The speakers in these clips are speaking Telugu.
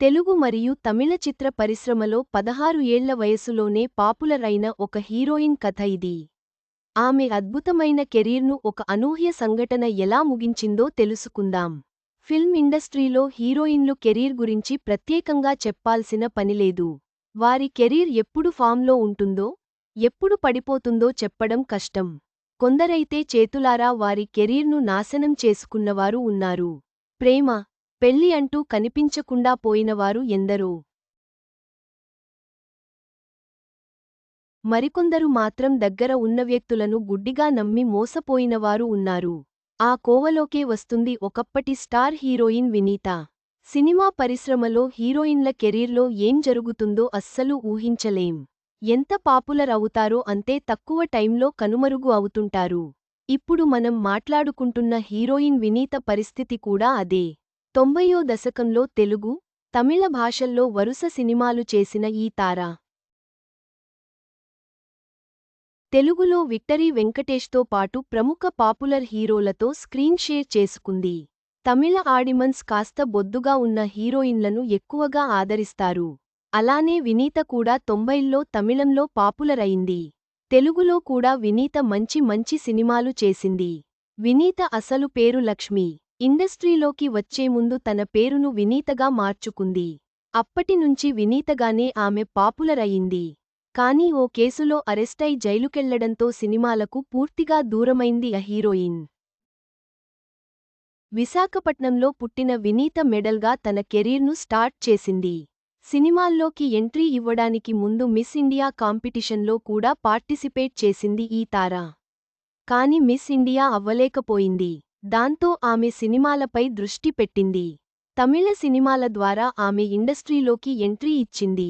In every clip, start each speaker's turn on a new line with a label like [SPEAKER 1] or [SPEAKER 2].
[SPEAKER 1] తెలుగు మరియు తమిళ చిత్ర పరిశ్రమలో పదహారు ఏళ్ళ వయసులోనే పాపులర్ అయిన ఒక హీరోయిన్ కథ ఇది. ఆమె అద్భుతమైన కెరీర్ను ఒక అనూహ్య సంఘటన ఎలా ముగించిందో తెలుసుకుందాం. ఫిల్మ్ ఇండస్ట్రీలో హీరోయిన్లు కెరీర్ గురించి ప్రత్యేకంగా చెప్పాల్సిన పనిలేదు వారి కెరీర్ ఎప్పుడు ఫామ్లో ఉంటుందో ఎప్పుడు పడిపోతుందో చెప్పడం కష్టం. కొందరైతే చేతులారా వారి కెరీర్ను నాశనం చేసుకున్నవారు ఉన్నారు. ప్రేమ పెళ్ళి అంటూ కనిపించకుండా పోయినవారు ఎందరో. మరికొందరు మాత్రం దగ్గర ఉన్న వ్యక్తులను గుడ్డిగా నమ్మి మోసపోయినవారు ఉన్నారు. ఆ కోవలోకే వస్తుంది ఒకప్పటి స్టార్ హీరోయిన్ వినీత. సినిమా పరిశ్రమలో హీరోయిన్ల కెరీర్లో ఏం జరుగుతుందో అస్సలు ఊహించలేం. ఎంత పాపులర్ అవుతారో అంతే తక్కువ టైంలో కనుమరుగు అవుతుంటారు. ఇప్పుడు మనం మాట్లాడుకుంటున్న హీరోయిన్ వినీత పరిస్థితి కూడా అదే. తొంభయో దశకంలో తెలుగు తమిళ భాషల్లో వరుస సినిమాలు చేసిన ఈ తార. తెలుగులో విక్టరీ వెంకటేష్తో పాటు ప్రముఖ పాపులర్ హీరోలతో స్క్రీన్ షేర్ చేసుకుంది. తమిళ ఆడిమన్స్ కాస్త బొద్దుగా ఉన్న హీరోయిన్లను ఎక్కువగా ఆదరిస్తారు. అలానే వినీత కూడా తొంభైల్లో తమిళంలో పాపులర్ అయింది తెలుగులో కూడా వినీత మంచి మంచి సినిమాలు చేసింది. వినీత అసలు పేరు లక్ష్మి. ఇండస్ట్రీలోకి వచ్చే ముందు తన పేరును వినీతగా మార్చుకుంది. అప్పటినుంచి వినీతగానే ఆమె పాపులర్ అయింది కానీ ఓ కేసులో అరెస్టై జైలుకెళ్ళడంతో సినిమాలకు పూర్తిగా దూరమైంది ఆ హీరోయిన్. విశాఖపట్నంలో పుట్టిన వినీత మెడల్గా తన కెరీర్ను స్టార్ట్ చేసింది. సినిమాల్లోకి ఎంట్రీ ఇవ్వడానికి ముందు మిస్ ఇండియా కాంపిటీషన్లో కూడా పార్టిసిపేట్ చేసింది ఈ తార. కాని మిస్ ఇండియా అవ్వలేకపోయింది. దాంతో ఆమె సినిమాలపై దృష్టి పెట్టింది. తమిళ సినిమాల ద్వారా ఆమె ఇండస్ట్రీలోకి ఎంట్రీ ఇచ్చింది.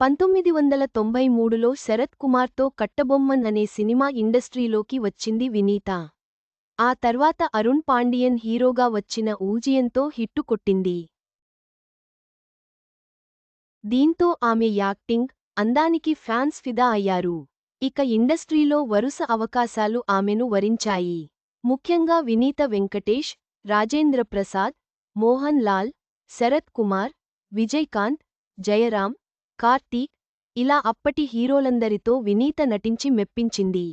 [SPEAKER 1] పంతొమ్మిది వందల తొంభై మూడులో శరత్ కుమార్తో కట్టబొమ్మన్ అనే సినిమా ఇండస్ట్రీలోకి వచ్చింది వినీత. ఆ తర్వాత అరుణ్ పాండియన్ హీరోగా వచ్చిన ఊజియంతో హిట్టు కొట్టింది. దీంతో ఆమె యాక్టింగ్ అందానికి ఫ్యాన్స్ ఫిదా అయ్యారు. ఇక ఇండస్ట్రీలో వరుస అవకాశాలు ఆమెను వరించాయి. ముఖ్యంగా వినీత వెంకటేష్ రాజేంద్ర ప్రసాద్ మోహన్ లాల్ శరత్ కుమార్ విజయ్కాంత్ జయరాం కార్తీక్ ఇలా అప్పటి హీరోలందరితో వినీత నటించి మెప్పించింది.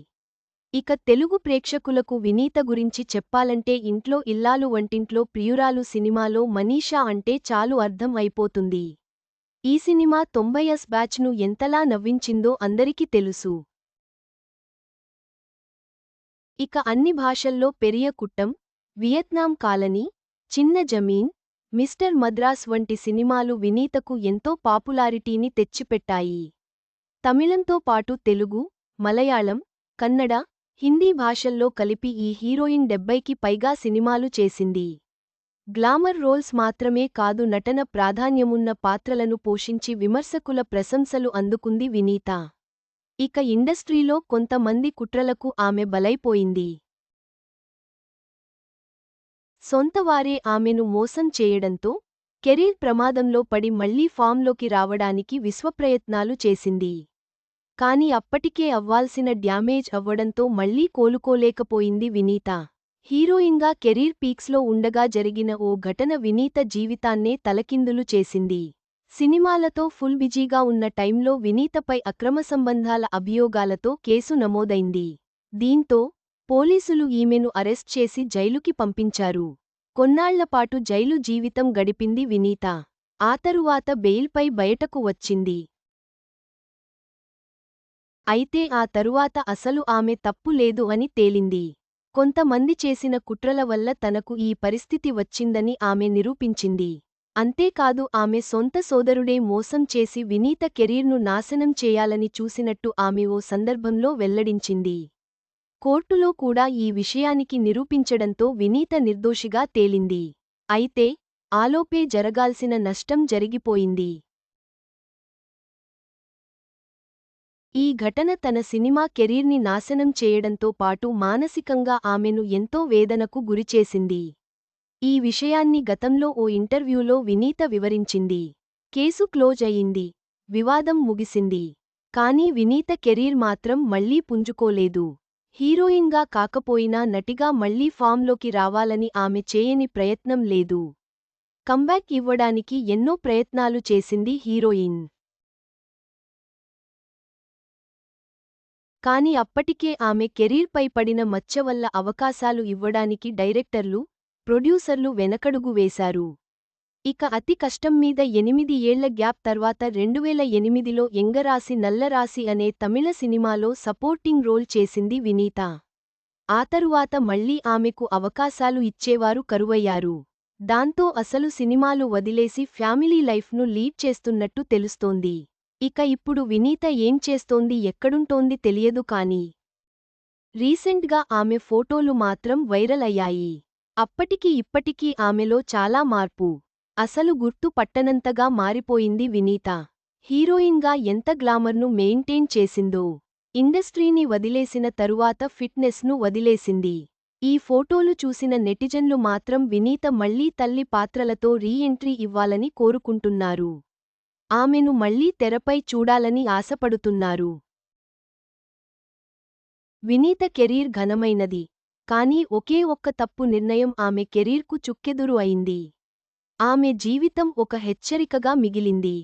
[SPEAKER 1] ఇక తెలుగు ప్రేక్షకులకు వినీత గురించి చెప్పాలంటే ఇంట్లో ఇల్లాలు వంటింట్లో ప్రియురాలు సినిమాలో మనీషా అంటే చాలు అర్థం అయిపోతుంది. ఈ సినిమా తొంభైయస్ బ్యాచ్ను ఎంతలా నవ్వించిందో అందరికీ తెలుసు. ఇక అన్ని భాషల్లో పెరియ కుట్టం వియత్నాం కాలనీ చిన్న జమీన్ మిస్టర్ మద్రాస్ వంటి సినిమాలు వినీతకు ఎంతో పాపులారిటీని తెచ్చిపెట్టాయి. తమిళంతో పాటు తెలుగు మలయాళం కన్నడ హిందీ భాషల్లో కలిపి ఈ హీరోయిన్ డెబ్బైకి పైగా సినిమాలు చేసింది. గ్లామర్ రోల్స్ మాత్రమే కాదు నటన ప్రాధాన్యమున్న పాత్రలను పోషించి విమర్శకుల ప్రశంసలు అందుకుంది వినీత. ఇక ఇండస్ట్రీలో కొంతమంది కుట్రలకు ఆమె బలైపోయింది. సొంతవారే ఆమెను మోసం చేయడంతో కెరీర్ ప్రమాదంలో పడి మళ్ళీ ఫామ్లోకి రావడానికి విశ్వప్రయత్నాలు చేసింది. కాని అప్పటికే అవ్వాల్సిన డ్యామేజ్ అవ్వడంతో మళ్ళీ కోలుకోలేకపోయింది వినీత. హీరోయిన్గా కెరీర్ పీక్స్లో ఉండగా జరిగిన ఓ ఘటన వినీత జీవితాన్నే తలకిందులు చేసింది. సినిమాలతో ఫుల్ బిజీగా ఉన్న టైంలో వినీతపై అక్రమ సంబంధాల అభియోగాలతో కేసు నమోదైంది. దీంతో పోలీసులు ఈమెను అరెస్ట్ చేసి జైలుకి పంపించారు. కొన్నాళ్ళపాటు జైలు జీవితం గడిపింది వినీత. ఆ తరువాత బెయిల్పై బయటకు వచ్చింది. అయితే ఆ తరువాత అసలు ఆమె తప్పు లేదు అని తేలింది. కొంతమంది చేసిన కుట్రల వల్ల తనకు ఈ పరిస్థితి వచ్చిందని ఆమె నిరూపించింది. అంతేకాదు ఆమె సొంత సోదరుడే మోసం చేసి వినీత కెరీర్ను నాశనం చేయాలని చూసినట్టు ఆమె ఓ సందర్భంలో వెల్లడించింది. కోర్టులో కూడా ఈ విషయానికి నిరూపించడంతో వినీత నిర్దోషిగా తేలింది. అయితే ఆలోపే జరగాల్సిన నష్టం జరిగిపోయింది. ఈ ఘటన తన సినిమా కెరీర్ని నాశనం చేయడంతో పాటు మానసికంగా ఆమెను ఎంతో వేదనకు గురిచేసింది. ఈ విషయాన్ని గతంలో ఓ ఇంటర్వ్యూలో వినీత వివరించింది. కేసు క్లోజ్ అయింది. వివాదం ముగిసింది. కానీ వినీత కెరీర్ మాత్రం మళ్ళీ పుంజుకోలేదు. హీరోయిన్గా కాకపోయినా నటిగా మళ్ళీ ఫామ్లోకి రావాలని ఆమె చేయని ప్రయత్నం లేదు. కంబ్యాక్ ఇవ్వడానికి ఎన్నో ప్రయత్నాలు చేసింది హీరోయిన్. కాని అప్పటికే ఆమె కెరీర్పై పడిన మచ్చ వల్ల అవకాశాలు ఇవ్వడానికి డైరెక్టర్లు ప్రొడ్యూసర్లు వెనకడుగు వేశారు. ఇక అతి కష్టం మీద ఎనిమిది ఏళ్ళ గ్యాప్ తర్వాత రెండువేల ఎనిమిదిలో ఎంగరాసి నల్లరాసి అనే తమిళ సినిమాలో సపోర్టింగ్ రోల్ చేసింది వినీత. ఆ తరువాత మళ్ళీ ఆమెకు అవకాశాలు ఇచ్చేవారు కరువయ్యారు. దాంతో అసలు సినిమాలు వదిలేసి ఫ్యామిలీ లైఫ్ను లీడ్ చేస్తున్నట్టు తెలుస్తోంది. ఇక ఇప్పుడు వినీత ఏం చేస్తోంది ఎక్కడుంటోంది తెలియదు కాని రీసెంట్గా ఆమె ఫోటోలు మాత్రం వైరల్ అయ్యాయి. అప్పటికి ఇప్పటికీ ఆమెలో చాలా మార్పు. అసలు గుర్తు పట్టనంతగా మారిపోయింది వినీత. హీరోయిన్గా ఎంత గ్లామర్ను మెయింటైన్ చేసిందో. ఇండస్ట్రీని వదిలేసిన తరువాత ఫిట్నెస్ను వదిలేసింది. ఈ ఫోటోలు చూసిన నెటిజన్లు మాత్రం వినీత మళ్ళీ తల్లి పాత్రలతో రీ ఎంట్రీ ఇవ్వాలని కోరుకుంటున్నారు. ఆమెను మళ్ళీ తెరపై చూడాలని ఆశపడుతున్నారు. వినీత కెరీర్ ఘనమైనది. కానీ ఒకే ఒక్క తప్పు నిర్ణయం ఆమె కెరీర్కు చుక్కెదురు అయింది. ఆమె జీవితం ఒక హెచ్చరికగా మిగిలింది.